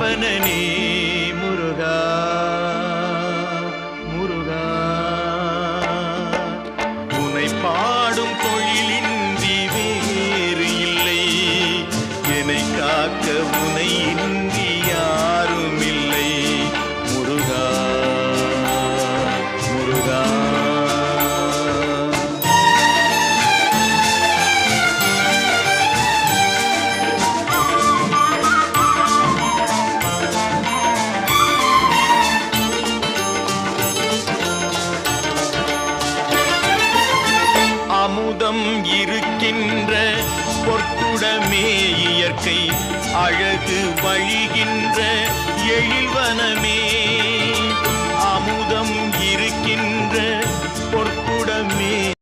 கற்பனனே முருகா முருகா. உனை பாடும் தொழிலின்றி வேறு இல்லை. என்னை காக்க உனை இன்றி சொந்தம் இருக்கின்ற பொட்டுடமே இயற்கை அழகு வழிகின்ற எழில்வனமே அமுதம் இருக்கின்ற பொற்குடமே